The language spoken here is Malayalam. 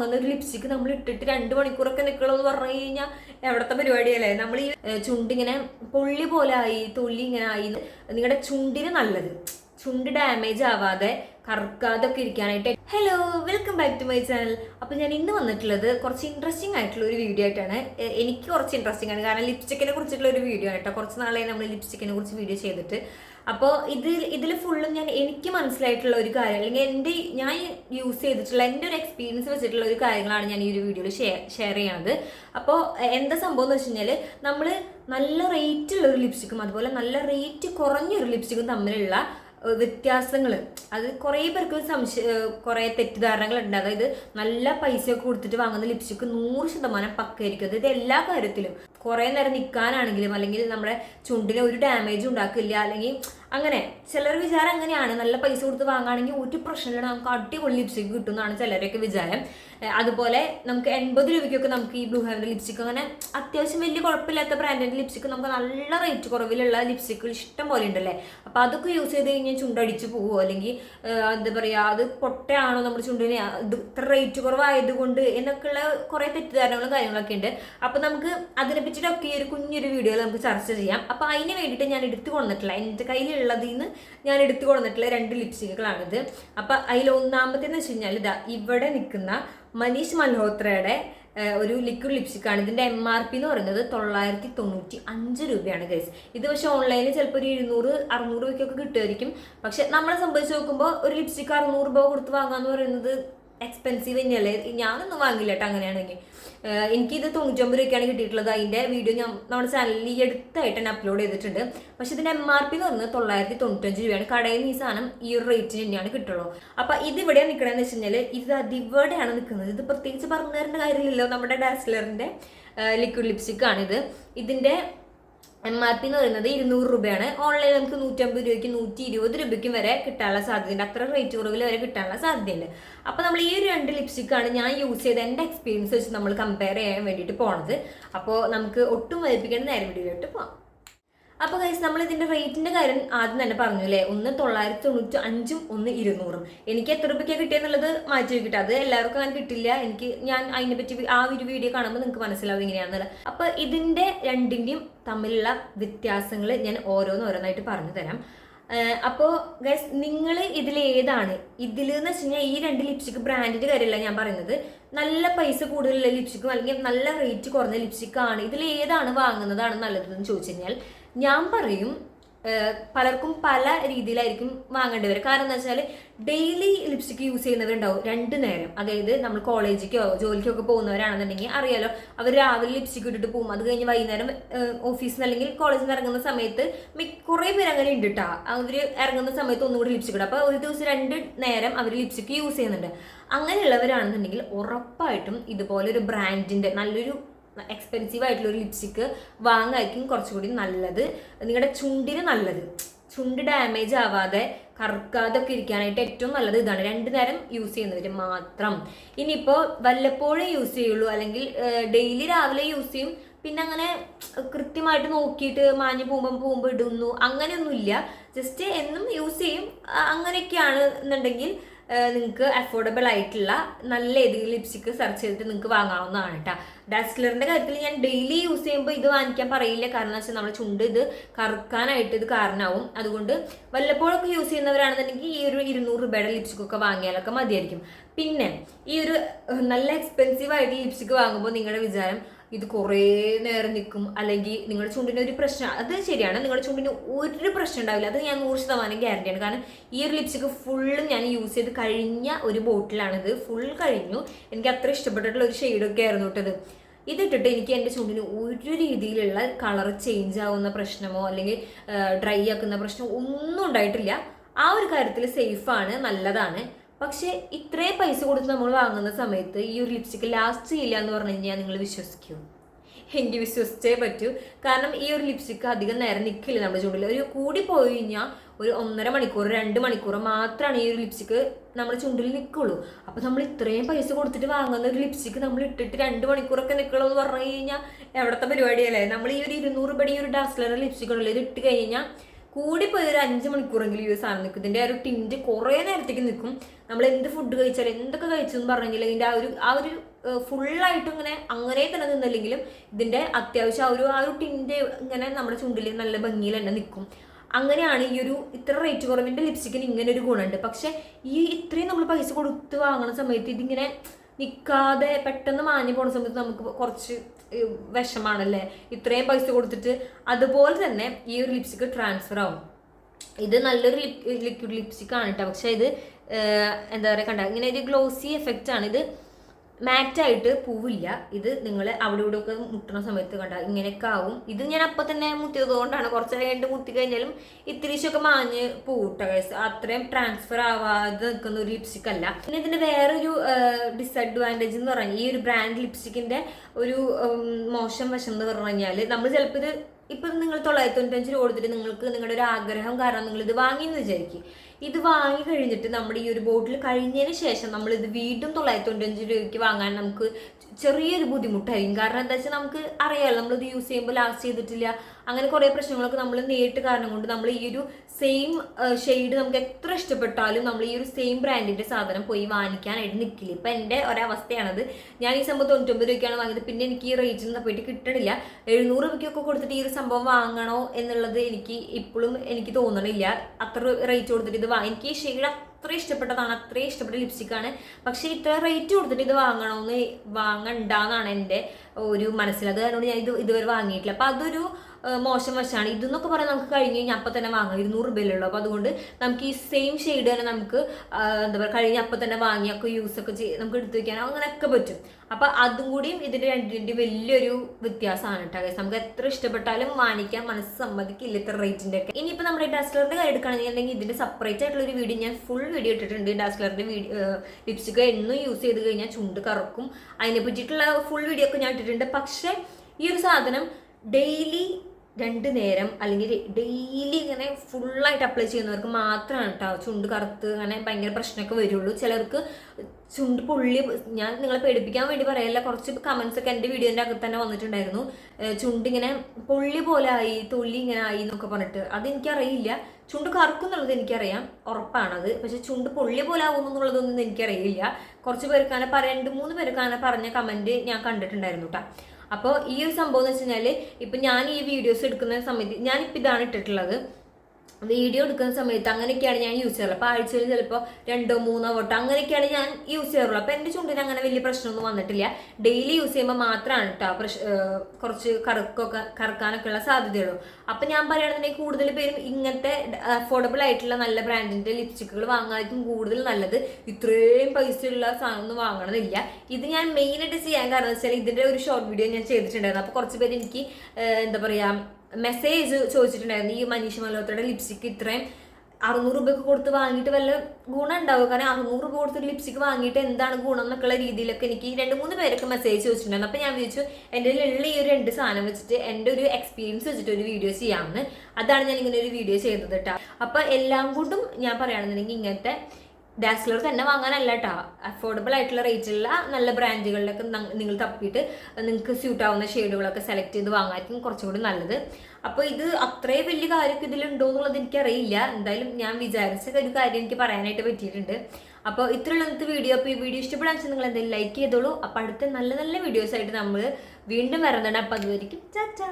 അങ്ങനെ ലിപ്സ്റ്റിക്ക് നമ്മൾ ഇട്ടിട്ട് രണ്ട് മണിക്കൂറൊക്കെ നിൽക്കണമെന്ന് പറഞ്ഞു കഴിഞ്ഞാൽ എവിടത്തെ പരിപാടിയല്ലേ? നമ്മൾ ഈ ചുണ്ടിങ്ങനെ പൊള്ളി പോലെ ആയി തൊല്ലി ഇങ്ങനെ ആയി. നിങ്ങളുടെ ചുണ്ടിന് നല്ലത്. ചുണ്ട് ഡാമേജ് ആവാതെ കറക്കാതൊക്കെ ഇരിക്കാനായിട്ട്. Hello welcome back to my channel അപ്പോൾ ഞാൻ ഇന്ന് വന്നിട്ടുള്ളത് കുറച്ച് ഇൻട്രസ്റ്റിംഗ് ആയിട്ടുള്ള ഒരു വീഡിയോ ആയിട്ടാണ്. എനിക്ക് കുറച്ച് ഇൻട്രസ്റ്റിംഗ് ആണ്. കാരണം ലിപ്സ്റ്റിക്കിനെ കുറിച്ചിട്ടുള്ള ഒരു വീഡിയോ ആയിട്ടോ കുറച്ച് നാളായി നമ്മൾ ലിപ്സ്റ്റിക്കിനെ കുറിച്ച് വീഡിയോ ചെയ്തിട്ട്. അപ്പോൾ ഇതിൽ ഇതിൽ ഫുള്ളും ഞാൻ എനിക്ക് മനസ്സിലായിട്ടുള്ള ഒരു കാര്യം അല്ലെങ്കിൽ എന്റെ ഞാൻ യൂസ് ചെയ്തിട്ടുള്ള എന്റെ ഒരു എക്സ്പീരിയൻസ് വെച്ചിട്ടുള്ള ഒരു കാര്യങ്ങളാണ് ഞാൻ ഈ ഒരു വീഡിയോയിൽ ഷെയർ ഷെയർ ചെയ്യണത്. അപ്പോൾ എന്താ സംഭവം എന്ന് വെച്ച് കഴിഞ്ഞാൽ നമ്മൾ നല്ല റേറ്റുള്ള ഒരു ലിപ്സ്റ്റിക്കും അതുപോലെ നല്ല റേറ്റ് കുറഞ്ഞൊരു ലിപ്സ്റ്റിക്കും തമ്മിലുള്ള വ്യത്യാസങ്ങൾ അത് കുറേ പേർക്ക് സംശയ കുറേ തെറ്റിദ്ധാരണകൾ ഉണ്ട് അതായത് നല്ല പൈസയൊക്കെ കൊടുത്തിട്ട് വാങ്ങുന്ന ലിപ്സ്റ്റിക്ക് നൂറ് ശതമാനം പക്കയായിരിക്കും അതായത് എല്ലാ കാര്യത്തിലും. കുറേ നേരം നിൽക്കാനാണെങ്കിലും അല്ലെങ്കിൽ നമ്മുടെ ചുണ്ടിന് ഒരു ഡാമേജ് ഉണ്ടാക്കില്ല അല്ലെങ്കിൽ അങ്ങനെ ചിലർ വിചാരം അങ്ങനെയാണ്. നല്ല പൈസ കൊടുത്ത് വാങ്ങുകയാണെങ്കിൽ ഒരു പ്രശ്നമില്ല. നമുക്ക് അടിപൊളി ലിപ്സ്റ്റിക്ക് കിട്ടും എന്നാണ് ചിലരൊക്കെ വിചാരം. അതുപോലെ നമുക്ക് എൺപത് രൂപയ്ക്കൊക്കെ നമുക്ക് ഈ ബ്ലൂ ഹെവന്റെ ലിപ്സ്റ്റിക് അങ്ങനെ അത്യാവശ്യം വലിയ കുഴപ്പമില്ലാത്ത ബ്രാൻഡിന്റെ ലിപ്സ്റ്റിക് നമുക്ക് നല്ല റേറ്റ് കുറവിലുള്ള ലിപ്സ്റ്റിക്കുകൾ ഇഷ്ടം പോലെ ഉണ്ടല്ലേ? അപ്പോൾ അതൊക്കെ യൂസ് ചെയ്ത് കഴിഞ്ഞാൽ ചുണ്ടടിച്ച് പോവുമോ അല്ലെങ്കിൽ എന്താ പറയുക അത് പൊട്ടയാണോ നമ്മുടെ ചുണ്ടിന്? ഇത് ഇത്ര റേറ്റ് കുറവായതുകൊണ്ട് എന്നൊക്കെയുള്ള കുറേ തെറ്റിദ്ധാരണകളും കാര്യങ്ങളൊക്കെ ഉണ്ട്. അപ്പോൾ നമുക്ക് അതിനെ പറ്റിയിട്ടൊക്കെ ഈ ഒരു കുഞ്ഞൊരു വീഡിയോ നമുക്ക് ചർച്ച ചെയ്യാം. അപ്പോൾ അതിന് വേണ്ടിയിട്ട് ഞാൻ എടുത്തു കൊണ്ടിട്ടില്ല എന്റെ കയ്യിലുള്ളതിൽ നിന്ന് ഞാൻ എടുത്തു കൊണ്ടിട്ടുള്ള രണ്ട് ലിപ്സ്റ്റിക്കുകളാണിത് അപ്പോൾ അതിൽ ഒന്നാമത്തേന്ന് വെച്ച് കഴിഞ്ഞാൽ ഇതാ ഇവിടെ നിൽക്കുന്ന മനീഷ് മൽഹോത്രയുടെ ഒരു ലിക്വിഡ് ലിപ്സ്റ്റിക്കാണ് ഇതിന്റെ എം ആർ പി എന്ന് പറയുന്നത് തൊള്ളായിരത്തി തൊണ്ണൂറ്റി അഞ്ച് രൂപയാണ് ഗൈസ് ഇത് പക്ഷേ ഓൺലൈനിൽ ചിലപ്പോൾ ഒരു എഴുന്നൂറ് അറുന്നൂറ് രൂപയ്ക്കൊക്കെ കിട്ടുമായിരിക്കും. പക്ഷെ നമ്മളെ സംബന്ധിച്ച് നോക്കുമ്പോൾ ഒരു ലിപ്സ്റ്റിക്ക് അറുന്നൂറ് രൂപ കൊടുത്ത് വാങ്ങാന്ന് പറയുന്നത് എക്സ്പെൻസീവ് തന്നെയല്ലേ? ഞാനൊന്നും വാങ്ങില്ല കേട്ടോ അങ്ങനെയാണെങ്കിൽ. എനിക്കിത് തൊണ്ണൂറ്റൊമ്പത് രൂപയ്ക്കാണ് കിട്ടിയിട്ടുള്ളത്. അതിന്റെ വീഡിയോ ഞാൻ നമ്മുടെ ചാനലിൽ ഈ അടുത്തായിട്ട് തന്നെ അപ്ലോഡ് ചെയ്തിട്ടുണ്ട്. പക്ഷെ ഇതിന്റെ എം ആർ പി എന്ന് പറഞ്ഞാൽ തൊള്ളായിരത്തി തൊണ്ണൂറ്റഞ്ച് രൂപയാണ്. കടയിൽ നിന്ന് ഈ സാധനം ഈ ഒരു റേറ്റിന് തന്നെയാണ് കിട്ടുള്ളൂ. അപ്പം ഇത് ഇവിടെ നിൽക്കണമെന്ന് വെച്ച് കഴിഞ്ഞാൽ ഇത് അതിവിടെയാണ് നിൽക്കുന്നത്. ഇത് പ്രത്യേകിച്ച് പറഞ്ഞു തരേണ്ട കാര്യമില്ലല്ലോ നമ്മുടെ ഡാസ്ലറിന്റെ ലിക്വിഡ് ലിപ്സ്റ്റിക്കാണിത് ഇതിന്റെ എം ആർ പി എന്ന് പറയുന്നത് ഇരുന്നൂറ് രൂപയാണ്. ഓൺലൈൻ നമുക്ക് നൂറ്റമ്പത് രൂപയ്ക്ക് നൂറ്റി ഇരുപത് രൂപയ്ക്കും വരെ കിട്ടാനുള്ള സാധ്യതയുണ്ട്. അത്ര റേറ്റ് കുറവിൽ വരെ കിട്ടാനുള്ള സാധ്യതയുണ്ട്. അപ്പോൾ നമ്മൾ ഈ ഒരു രണ്ട് ലിപ്സ്റ്റിക്കാണ് ഞാൻ യൂസ് ചെയ്ത എന്റെ എക്സ്പീരിയൻസ് വെച്ച് നമ്മൾ കമ്പയർ ചെയ്യാൻ വേണ്ടിയിട്ട് പോണത്. അപ്പോൾ നമുക്ക് ഒട്ടും വലിപ്പിക്കേണ്ട നേരെ വീഡിയോയിലോട്ട് പോകാം അപ്പോൾ ഗൈസ് നമ്മൾ ഇതിന്റെ റേറ്റിന്റെ കാര്യം ആദ്യം തന്നെ പറഞ്ഞു അല്ലേ? ഒന്ന് തൊള്ളായിരത്തി തൊണ്ണൂറ്റി അഞ്ചും ഒന്ന് ഇരുന്നൂറും. എനിക്ക് എത്ര രൂപയ്ക്കാണ് കിട്ടിയെന്നുള്ളത് മാറ്റി വെക്കട്ടെ. അത് എല്ലാവർക്കും അങ്ങനെ കിട്ടില്ല. എനിക്ക് ഞാൻ അതിനെ പറ്റി ആ ഒരു വീഡിയോ കാണുമ്പോൾ നിങ്ങൾക്ക് മനസ്സിലാവും എങ്ങനെയാണെന്നുള്ളത് അപ്പോൾ ഇതിന്റെ രണ്ടിന്റെയും തമ്മിലുള്ള വ്യത്യാസങ്ങൾ ഞാൻ ഓരോന്നോരോന്നായിട്ട് പറഞ്ഞു തരാം. അപ്പോ ഗൈസ് നിങ്ങൾ ഇതിൽ ഏതാണ്? ഇതിൽ എന്ന് വെച്ച് കഴിഞ്ഞാൽ ഈ രണ്ട് ലിപ്സ്റ്റിക് ബ്രാൻഡിന്റെ കാര്യമല്ല ഞാൻ പറയുന്നത്. നല്ല പൈസ കൂടുതലുള്ള ലിപ്സ്റ്റിക്കും അല്ലെങ്കിൽ നല്ല റേറ്റ് കുറഞ്ഞ ലിപ്സ്റ്റിക്കാണ് ഇതിൽ ഏതാണ് വാങ്ങുന്നതാണ് നല്ലതെന്ന് ചോദിച്ചു കഴിഞ്ഞാൽ ഞാൻ പറയും പലർക്കും പല രീതിയിലായിരിക്കും വാങ്ങേണ്ടി വരും കാരണം എന്താ വെച്ചാൽ ഡെയിലി ലിപ്സ്റ്റിക് യൂസ് ചെയ്യുന്നവരുണ്ടാവും രണ്ട് നേരം. അതായത് നമ്മൾ കോളേജിലേക്കോ ജോലിക്കോ ഒക്കെ പോകുന്നവരാണെന്നുണ്ടെങ്കിൽ അറിയാലോ അവർ രാവിലെ ലിപ്സ്റ്റിക് ഇട്ടിട്ട് പോകും. അത് കഴിഞ്ഞ് വൈകുന്നേരം ഓഫീസിൽ നിന്ന് അല്ലെങ്കിൽ കോളേജിൽ നിന്ന് ഇറങ്ങുന്ന സമയത്ത് കുറേ പേര് അങ്ങനെ ഉണ്ട് അവർ ഇറങ്ങുന്ന സമയത്ത് ഒന്നും കൂടി ലിപ്സ്റ്റിക് ഇടും. അപ്പോൾ ഒരു ദിവസം രണ്ട് നേരം അവർ ലിപ്സ്റ്റിക് യൂസ് ചെയ്യുന്നുണ്ട്. അങ്ങനെയുള്ളവരാണെന്നുണ്ടെങ്കിൽ ഉറപ്പായിട്ടും ഇതുപോലെ ഒരു നല്ലൊരു എക്സ്പെൻസീവ് ആയിട്ടുള്ള ഒരു ലിപ്സ്റ്റിക്ക് വാങ്ങായിരിക്കും കുറച്ചുകൂടി നല്ലത്. നിങ്ങളുടെ ചുണ്ടിന് നല്ലത്. ചുണ്ട് ഡാമേജ് ആവാതെ കറുക്കാതെ ഒക്കെ ഇരിക്കാനായിട്ട് ഏറ്റവും നല്ലത് ഇതാണ്. രണ്ടു നേരം യൂസ് ചെയ്യുന്നവർ മാത്രം. ഇനിയിപ്പോൾ വല്ലപ്പോഴും യൂസ് ചെയ്യുള്ളൂ. അല്ലെങ്കിൽ ഡെയിലി രാവിലെ യൂസ് ചെയ്യും. പിന്നെ അങ്ങനെ കൃത്യമായിട്ട് നോക്കിയിട്ട് മാഞ്ഞു പോകുമ്പോൾ പോകുമ്പോൾ ഇടുന്നു. അങ്ങനെയൊന്നുമില്ല. ജസ്റ്റ് എന്നും യൂസ് ചെയ്യും. അങ്ങനെയൊക്കെയാണ് എന്നുണ്ടെങ്കിൽ നിങ്ങൾക്ക് അഫോർഡബിൾ ആയിട്ടുള്ള നല്ല ഏതെങ്കിലും ലിപ്സ്റ്റിക്ക് സെർച്ച് ചെയ്തിട്ട് നിങ്ങൾക്ക് വാങ്ങാവുന്നതാണ് കേട്ടോ ഡാസ്ലറിന്റെ കാര്യത്തിൽ ഞാൻ ഡെയിലി യൂസ് ചെയ്യുമ്പോൾ ഇത് വാങ്ങിക്കാൻ പറയില്ല. കാരണം എന്ന് വെച്ചാൽ നമ്മുടെ ചുണ്ട് ഇത് കറുക്കാനായിട്ട് ഇത് കാരണമാവും അതുകൊണ്ട് വല്ലപ്പോഴൊക്കെ യൂസ് ചെയ്യുന്നവരാണെന്നുണ്ടെങ്കിൽ ഈ ഒരു ഇരുന്നൂറ് രൂപയുടെ ലിപ്സ്റ്റിക് ഒക്കെ വാങ്ങിയാലൊക്കെ മതിയായിരിക്കും. പിന്നെ ഈ ഒരു നല്ല എക്സ്പെൻസീവ് ആയിട്ട് ലിപ്സ്റ്റിക് വാങ്ങുമ്പോൾ നിങ്ങളുടെ വിചാരം ഇത് കുറേ നേരം നിൽക്കും അല്ലെങ്കിൽ നിങ്ങളുടെ ചുണ്ടിന് ഒരു പ്രശ്നം അത് ശരിയാണ്. നിങ്ങളുടെ ചുണ്ടിന് ഒരു പ്രശ്നം ഉണ്ടാവില്ല. അത് ഞാൻ നൂറ് ശതമാനം ഗ്യാരണ്ടിയാണ് കാരണം ഈ ഒരു ലിപ്സ്റ്റിക്ക് ഫുള്ളും ഞാൻ യൂസ് ചെയ്ത് കഴിഞ്ഞ ഒരു ബോട്ടിലാണിത്. ഫുൾ കഴിഞ്ഞു. എനിക്ക് അത്ര ഇഷ്ടപ്പെട്ടിട്ടുള്ള ഒരു ഷെയ്ഡൊക്കെ ആയിരുന്നു കേട്ടത് ഇതിട്ടിട്ട് എനിക്ക് എന്റെ ചുണ്ടിന് ഒരു രീതിയിലുള്ള കളർ ചേഞ്ച് ആവുന്ന പ്രശ്നമോ അല്ലെങ്കിൽ ഡ്രൈ ആക്കുന്ന പ്രശ്നമോ ഒന്നും ഉണ്ടായിട്ടില്ല. ആ ഒരു കാര്യത്തിൽ സേഫാണ് നല്ലതാണ്. പക്ഷേ ഇത്രയും പൈസ കൊടുത്ത് നമ്മൾ വാങ്ങുന്ന സമയത്ത് ഈ ഒരു ലിപ്സ്റ്റിക്ക് ലാസ്റ്റ് ചെയ്യില്ല എന്ന് പറഞ്ഞു കഴിഞ്ഞാൽ നിങ്ങൾ വിശ്വസിക്കുമോ എനിക്ക് വിശ്വസിച്ചേ പറ്റൂ. കാരണം ഈ ഒരു ലിപ്സ്റ്റിക്ക് അധികം നേരം നിൽക്കില്ല നമ്മുടെ ചുണ്ടിൽ ഒരു കൂടി പോയി കഴിഞ്ഞാൽ ഒരു ഒന്നര മണിക്കൂർ രണ്ട് മണിക്കൂർ മാത്രമാണ് ഈ ഒരു ലിപ്സ്റ്റിക്ക് നമ്മുടെ ചുണ്ടിൽ നിൽക്കുള്ളൂ അപ്പോൾ നമ്മൾ ഇത്രയും പൈസ കൊടുത്തിട്ട് വാങ്ങുന്ന ഒരു ലിപ്സ്റ്റിക്ക് നമ്മൾ ഇട്ടിട്ട് രണ്ട് മണിക്കൂറൊക്കെ നിൽക്കണമെന്ന് പറഞ്ഞു കഴിഞ്ഞാൽ എവിടത്തെ പരിപാടിയല്ലേ? നമ്മൾ ഈ ഒരു ഇരുന്നൂറ് പടി ഒരു ഡാസ്ലർ ലിപ്സ്റ്റിക് ഉള്ളത് ഇത് ഇട്ട് കഴിഞ്ഞാൽ കൂടിപ്പോയി ഒരു അഞ്ച് മണിക്കൂറെങ്കിലും ഈ ഒരു സാധനം നിൽക്കും. ഇതിന്റെ ആ ഒരു ടിന്റ് കുറേ നേരത്തേക്ക് നിൽക്കും. നമ്മൾ എന്ത് ഫുഡ് കഴിച്ചാലും എന്തൊക്കെ കഴിച്ചു എന്ന് പറഞ്ഞെങ്കിൽ ഇതിന്റെ ആ ഒരു ആ ഒരു ഫുള്ളായിട്ട് ഇങ്ങനെ അങ്ങനെ തന്നെ നിന്നില്ലെങ്കിലും ഇതിന്റെ അത്യാവശ്യം ആ ഒരു ആ ഒരു ടിന്റ് ഇങ്ങനെ നമ്മുടെ ചുണ്ടിൽ നല്ല ഭംഗിയിൽ തന്നെ നിൽക്കും. അങ്ങനെയാണ് ഈ ഒരു ഇത്ര റേറ്റ് കുറവിന്റെ ലിപ്സ്റ്റിക്കിന് ഇങ്ങനെ ഒരു ഗുണമുണ്ട്. പക്ഷേ ഈ ഇത്രയും നമ്മൾ പൈസ കൊടുത്ത് വാങ്ങുന്ന സമയത്ത് ഇതിങ്ങനെ നിൽക്കാതെ പെട്ടെന്ന് മാഞ്ഞു പോകുന്ന സമയത്ത് നമുക്ക് കുറച്ച് വിഷമാണല്ലേ? ഇത്രയും പൈസ കൊടുത്തിട്ട് അതുപോലെ തന്നെ ഈ ഒരു ലിപ്സ്റ്റിക്ക് ട്രാൻസ്ഫർ ആവും. ഇത് നല്ലൊരു ലിക്വിഡ് ലിപ്സ്റ്റിക് ആണ് കേട്ടോ പക്ഷേ ഇത് എന്താ പറയുക കണ്ട? ഇങ്ങനെ ഒരു ഗ്ലോസി എഫക്റ്റ് ആണ്. ഇത് മാറ്റ് ആയിട്ട് പൂവില്ല. ഇത് നിങ്ങൾ അവിടെ ഇവിടെ ഒക്കെ മുട്ടണ സമയത്ത് കണ്ട ഇങ്ങനെയൊക്കെ ആവും. ഇത് ഞാൻ അപ്പം തന്നെ മുത്തിയത് കൊണ്ടാണ്. കുറച്ച് കഴിഞ്ഞിട്ട് മുത്തി കഴിഞ്ഞാലും ഇത്തിരിശൊക്കെ മാഞ്ഞ് പൂട്ട കേസ് അത്രയും ട്രാൻസ്ഫർ ആവാതെ നിൽക്കുന്ന ഒരു ലിപ്സ്റ്റിക് അല്ല. പിന്നെ ഇതിന്റെ വേറൊരു ഡിസഡ്വാന്റേജ് എന്ന് പറഞ്ഞാൽ ഈ ഒരു ബ്രാൻഡ് ലിപ്സ്റ്റിക്കിന്റെ ഒരു മോശം വശം എന്ന് പറഞ്ഞു കഴിഞ്ഞാൽ നമ്മൾ ചിലപ്പോൾ ഇത് ഇപ്പം നിങ്ങൾ തൊള്ളായിരത്തി തൊണ്ണൂറ്റഞ്ച് രൂപ കൊടുത്തിട്ട് നിങ്ങൾക്ക് നിങ്ങളുടെ ഒരു ആഗ്രഹം കാരണം നിങ്ങൾ ഇത് വാങ്ങിയെന്ന് വിചാരിക്കും. ഇത് വാങ്ങി കഴിഞ്ഞിട്ട് നമ്മുടെ ഈ ഒരു ബോട്ടിൽ കഴിഞ്ഞതിന് ശേഷം നമ്മൾ ഇത് വീണ്ടും തൊള്ളായിരത്തി തൊണ്ണൂറ്റഞ്ച് രൂപയ്ക്ക് വാങ്ങാൻ നമുക്ക് ചെറിയൊരു ബുദ്ധിമുട്ടായിരിക്കും. കാരണം എന്താ വെച്ചാൽ നമുക്ക് അറിയാമല്ലോ നമ്മളിത് യൂസ് ചെയ്യുമ്പോൾ ലാസ്റ്റ് ചെയ്തിട്ടില്ല. അങ്ങനെ കുറേ പ്രശ്നങ്ങളൊക്കെ നമ്മൾ നേരിട്ട് കാരണം കൊണ്ട് നമ്മൾ ഈ ഒരു സെയിം ഷെയ്ഡ് നമുക്ക് എത്ര ഇഷ്ടപ്പെട്ടാലും നമ്മൾ ഈ ഒരു സെയിം ബ്രാൻഡിന്റെ സാധനം പോയി വാങ്ങിക്കാനായിട്ട് നിൽക്കില്ല ഇപ്പം എന്റെ ഒരവസ്ഥയാണത്. ഞാൻ ഈ സംഭവം തൊണ്ണൂറ്റൊമ്പത് രൂപയ്ക്കാണ് വാങ്ങിയത്. പിന്നെ എനിക്ക് ഈ റേറ്റിൽ നിന്ന് പോയിട്ട് കിട്ടണില്ല. എഴുന്നൂറ് രൂപയ്ക്കൊക്കെ കൊടുത്തിട്ട് ഈ ഒരു സംഭവം വാങ്ങണോ എന്നുള്ളത് എനിക്ക് ഇപ്പോഴും എനിക്ക് തോന്നണില്ല. അത്ര റേറ്റ് കൊടുത്തിട്ട് ഇത് വാങ്ങി എനിക്ക് ഈ ഷെയ്ഡ് അത്ര ഇഷ്ടപ്പെട്ടതാണ് അത്ര ഇഷ്ടപ്പെട്ട ലിപ്സ്റ്റിക്കാണ് പക്ഷേ ഇത്ര റേറ്റ് കൊടുത്തിട്ട് ഇത് വാങ്ങണമെന്ന് വാങ്ങണ്ടെന്നാണ് എന്റെ ഒരു മനസ്സിൽ. അത് കാരണം ഞാൻ ഇത് ഇതുവരെ വാങ്ങിയിട്ടില്ല. അപ്പം അതൊരു മോശം വശമാണ്. ഇതെന്നൊക്കെ പറയാൻ നമുക്ക് കഴിഞ്ഞ് കഴിഞ്ഞാൽ അപ്പം തന്നെ വാങ്ങാം. ഇരുന്നൂറ് രൂപയിലുള്ളൂ അപ്പോൾ അതുകൊണ്ട് നമുക്ക് ഈ സെയിം ഷെയ്ഡ് തന്നെ നമുക്ക് എന്താ പറയുക കഴിഞ്ഞ അപ്പം തന്നെ വാങ്ങിയൊക്കെ യൂസ് ഒക്കെ ചെയ്ത് നമുക്ക് എടുത്തു വയ്ക്കാൻ അങ്ങനെയൊക്കെ പറ്റും. അപ്പം അതും കൂടിയും ഇതിന്റെ രണ്ടിന്റെ വലിയൊരു വ്യത്യാസമാണ് കേട്ടോ. നമുക്ക് എത്ര ഇഷ്ടപ്പെട്ടാലും വാങ്ങിക്കാൻ മനസ്സ് സമ്മതിക്കില്ല ഇത്ര റേറ്റിന്റെ ഒക്കെ. ഇനിയിപ്പോൾ നമ്മുടെ ഡാസ്ലറിന്റെ കാര്യം എടുക്കുകയാണെന്നുണ്ടെങ്കിൽ ഇതിന്റെ സെപ്പറേറ്റ് ആയിട്ടുള്ള ഒരു വീഡിയോ ഞാൻ ഫുൾ വീഡിയോ ഇട്ടിട്ടുണ്ട്. ഡാസ്ലറിന്റെ വീഡിയോ എന്നും യൂസ് ചെയ്ത് കഴിഞ്ഞാൽ ചുണ്ട് കറക്കും. അതിനെ പറ്റിയിട്ടുള്ള ഫുൾ വീഡിയോ ഒക്കെ ഞാൻ ഇട്ടിട്ടുണ്ട്. പക്ഷേ ഈ ഒരു സാധനം ഡെയിലി രണ്ട് നേരം അല്ലെങ്കിൽ ഡെയിലി ഇങ്ങനെ ഫുള്ളായിട്ട് അപ്ലൈ ചെയ്യുന്നവർക്ക് മാത്രമാണ് കേട്ടോ ചുണ്ട് കറുത്ത് അങ്ങനെ ഭയങ്കര പ്രശ്നമൊക്കെ വരുള്ളൂ. ചിലർക്ക് ചുണ്ട് പുള്ളി ഞാൻ നിങ്ങളെ പേടിപ്പിക്കാൻ വേണ്ടി പറയല്ല കുറച്ച് കമൻസ് ഒക്കെ എന്റെ വീഡിയോന്റെ അകത്ത് തന്നെ വന്നിട്ടുണ്ടായിരുന്നു. ചുണ്ട് ഇങ്ങനെ പുള്ളി പോലെ ആയി തൊല്ലി ഇങ്ങനെ ആയി എന്നൊക്കെ പറഞ്ഞിട്ട്. അതെനിക്കറിയില്ല. ചുണ്ട് കറുക്കും എന്നുള്ളത് എനിക്കറിയാം ഉറപ്പാണത്. പക്ഷെ ചുണ്ട് പൊള്ളി പോലെ ആകുന്നു എന്നുള്ളതൊന്നും എനിക്കറിയില്ല. കുറച്ച് പേർക്ക് അങ്ങനെ രണ്ട് മൂന്ന് പേർക്ക് പറഞ്ഞ കമന്റ് ഞാൻ കണ്ടിട്ടുണ്ടായിരുന്നു കേട്ടോ അപ്പോൾ ഈ ഒരു സംഭവം എന്ന് വെച്ച് കഴിഞ്ഞാൽ ഇപ്പം ഞാൻ ഈ വീഡിയോസ് എടുക്കുന്ന സമയത്ത് ഞാനിപ്പോൾ ഇതാണ് ഇട്ടിട്ടുള്ളത്. വീഡിയോ എടുക്കുന്ന സമയത്ത് അങ്ങനെയൊക്കെയാണ് ഞാൻ യൂസ് ചെയ്യാറുള്ളത് അപ്പോൾ ആഴ്ചയിൽ ചിലപ്പോൾ രണ്ടോ മൂന്നോ വട്ടം അങ്ങനെയൊക്കെയാണ് ഞാൻ യൂസ് ചെയ്യാറുള്ളത് അപ്പോൾ എന്റെ ചുണ്ടിന് അങ്ങനെ വലിയ പ്രശ്നമൊന്നും വന്നിട്ടില്ല. ഡെയിലി യൂസ് ചെയ്യുമ്പോൾ മാത്രമാണ് കേട്ടോ പ്രശ് കുറച്ച് കറുക്കൊക്കെ കറക്കാനൊക്കെ ഉള്ള സാധ്യതയുള്ളൂ. അപ്പോൾ ഞാൻ പറയുകയാണെന്നുണ്ടെങ്കിൽ കൂടുതൽ പേരും ഇങ്ങനത്തെ അഫോർഡബിൾ ആയിട്ടുള്ള നല്ല ബ്രാൻഡിന്റെ ലിപ്സ്റ്റിക്കുകൾ വാങ്ങാനായിരിക്കും കൂടുതൽ നല്ലത്. ഇത്രയും പൈസയുള്ള സാധനം ഒന്നും വാങ്ങണമെന്നില്ല ഇത് ഞാൻ മെയിനായിട്ട് ചെയ്യാൻ കാരണം വെച്ചാൽ ഇതിന്റെ ഒരു ഷോർട്ട് വീഡിയോ ഞാൻ ചെയ്തിട്ടുണ്ടായിരുന്നു. അപ്പോൾ കുറച്ച് പേര് എനിക്ക് എന്താ പറയുക മെസ്സേജ് ചോദിച്ചിട്ടുണ്ടായിരുന്നു. ഈ മനീഷ് മൽഹോത്രയുടെ ലിപ്സ്റ്റിക്ക് ഇത്രയും അറുന്നൂറ് രൂപയ്ക്ക് കൊടുത്ത് വാങ്ങിയിട്ട് വല്ല ഗുണം ഉണ്ടാവും. കാരണം അറുന്നൂറ് രൂപ കൊടുത്ത് ലിപ്സ്റ്റിക്ക് വാങ്ങിയിട്ട് എന്താണ് ഗുണം എന്നൊക്കെയുള്ള രീതിയിലൊക്കെ എനിക്ക് രണ്ട് മൂന്ന് പേരൊക്കെ മെസ്സേജ് ചോദിച്ചിട്ടുണ്ടായിരുന്നു. അപ്പോൾ ഞാൻ വിചാരിച്ചു എന്റെ ഉള്ള ഈ ഒരു രണ്ട് സാധനം വെച്ചിട്ട് എന്റെ ഒരു എക്സ്പീരിയൻസ് വെച്ചിട്ട് ഒരു വീഡിയോ ചെയ്യാമെന്ന്. അതാണ് ഞാൻ ഇങ്ങനെ ഒരു വീഡിയോ ചെയ്തത് കേട്ടോ അപ്പോൾ എല്ലാം കൊണ്ടും ഞാൻ പറയുകയാണെന്നുണ്ടെങ്കിൽ ഇങ്ങനത്തെ ഡാസ്ലർ തന്നെ വാങ്ങാനല്ല കേട്ടോ അഫോർഡബിൾ ആയിട്ടുള്ള റേറ്റിലുള്ള നല്ല ബ്രാൻഡുകളിലൊക്കെ നിങ്ങൾ തപ്പിയിട്ട് നിങ്ങൾക്ക് സ്യൂട്ട് ആവുന്ന ഷെയ്ഡുകളൊക്കെ സെലക്ട് ചെയ്ത് വാങ്ങാനായിരിക്കും കുറച്ചുകൂടി നല്ലത്. അപ്പോൾ ഇത് അത്രയും വലിയ കാര്യമൊക്കെ ഇതിലുണ്ടോ എന്നുള്ളത് എനിക്കറിയില്ല. എന്തായാലും ഞാൻ വിചാരിച്ച ഒരു കാര്യം എനിക്ക് പറയാനായിട്ട് പറ്റിയിട്ടുണ്ട്. അപ്പോൾ ഇത്രയുള്ള വീഡിയോ അപ്പോൾ ഈ വീഡിയോ ഇഷ്ടപ്പെടാൻ നിങ്ങൾ എന്തെങ്കിലും ലൈക്ക് ചെയ്തോളൂ. അപ്പോൾ അടുത്ത നല്ല നല്ല വീഡിയോസ് ആയിട്ട് നമ്മൾ വീണ്ടും വരുന്നുണ്ട് അപ്പോൾ അതുവരെയും ചാച്ചാ